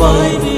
আমি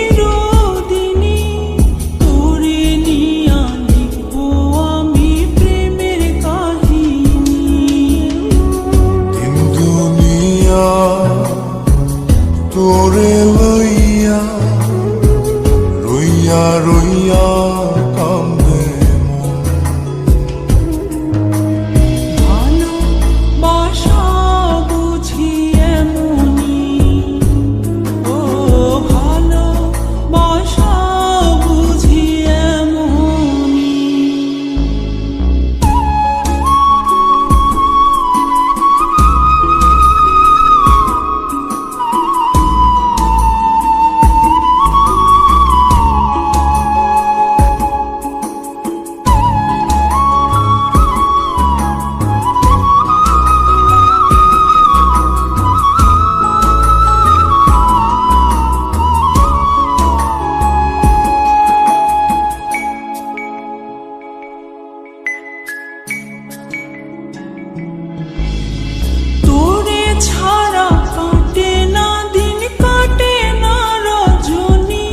ছাড়া কাটে না, দিন কাটে না রজনী।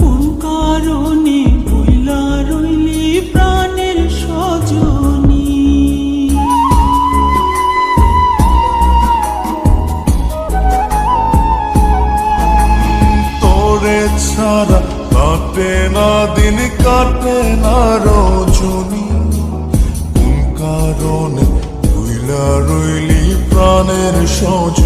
কোন কারণে বইলা প্রাণের সজনী। তোরে ছাড়া কাটে না রজনী। প্রাণের সজনী